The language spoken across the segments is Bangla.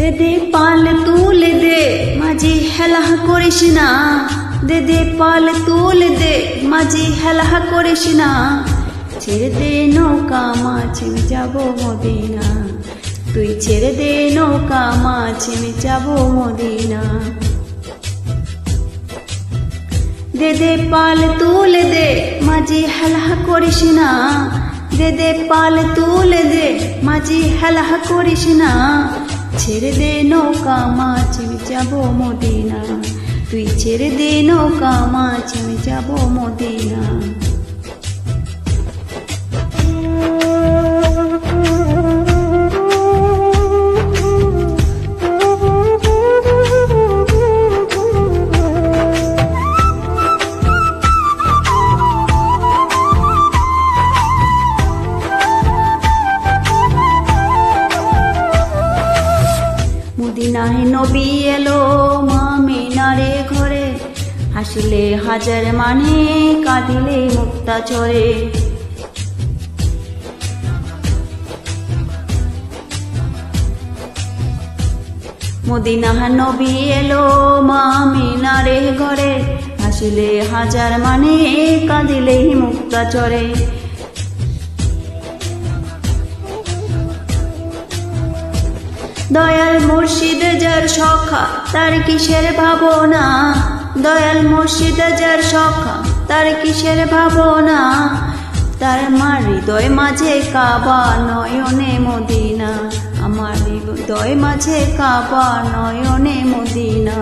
দে দে পাল তুলে দে, মাঝি হেলাহ করিস না। দে দে পাল তুলে দে, মাঝি হেলা করিস না। ছেড়ে দে নৌকা, মাছ যাব মদিনা। তুই ছেড়ে দে নৌকা, মাছ যাব মদিনা। দে দে পাল তুলে দে, মাঝি হেলা করিস না। দে দে পাল তুলে দে, মাঝি হেলা করিস না। ছেড়ে দে নৌকা মাছ আমি যাব মদিনা। তুই ছেড়ে দে নৌকা মাছ আমি যাব মদিনা। মদিনায় নবী এলো মা মিনারে ঘরে। হাসিলে হাজার মানে কাঁদিলে মুক্তা চরে। মদিনা নবী এলো মা মিনারে ঘরে। হাসিলে হাজার মানে কাঁদিলে মুক্তা চরে। দয়াল মুর্শিদ যার সখা, তার কিসের ভাবনা? দয়াল মুর্শিদ যার সখা, তার কিসের ভাবনা? তার আমার হৃদয় মাঝে কাবা নয়নে মদিনা। আমার হৃদয় মাঝে কাবা নয়নে মদিনা।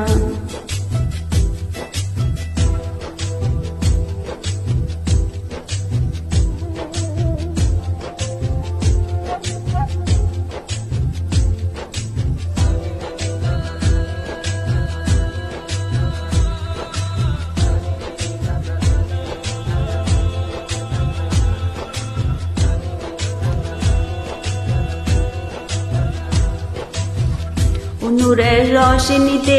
নূরের রশনিতে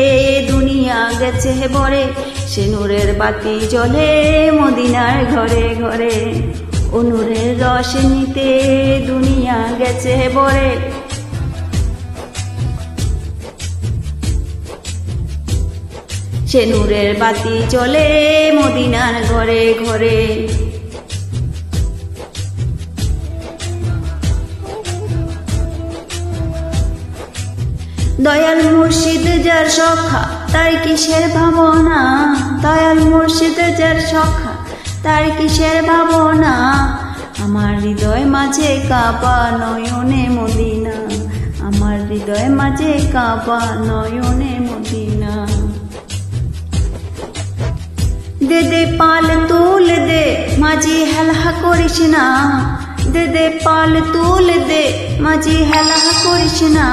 দুনিয়া গেছে বরে। সে নূরের বাতি জ্বলে মদিনার ঘরে ঘরে। ও নূরের রশনিতে দুনিয়া গেছে বরে। সে নূরের বাতি চলে মদিনার ঘরে ঘরে। দয়াল মুর্শিদ যার সখা, তার কিসের ভাবনা? দয়াল মুর্শিদ যার সখা, তার কিসের ভাবনা? আমার হৃদয় মাঝে কাবা নয়নে মদিনা। আমার হৃদয় মাঝে কাবা নয়নে মদিনা। দে দে, পাল তুল দে, মাঝি হেলা করিস না। দে দে, পাল তুল দে, মাঝি হেলা করিস না।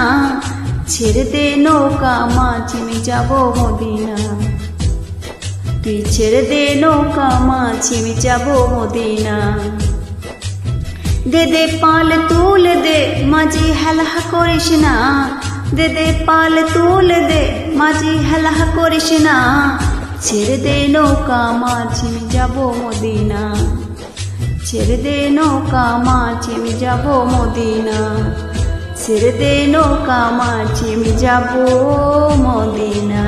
ছেড়ে দে নৌকা, মাছ, আমি যাব মদিনা। তুই ছেড়ে দে নৌকা, মাছ, আমি যাব মদিনা। দে দে পাল, তুল দে, মাঝি হেলা করিস না। দে দে পাল, তুল দে, মাঝি হেলা করিস না। ছেড়ে দে নৌকা, মাছ, আমি যাব মদিনা। ছেড়ে দে নৌকা, মাছ, আমি যাব মদিনা। ছেড়ে দে নৌকা মাছ আমি যাব মদিনা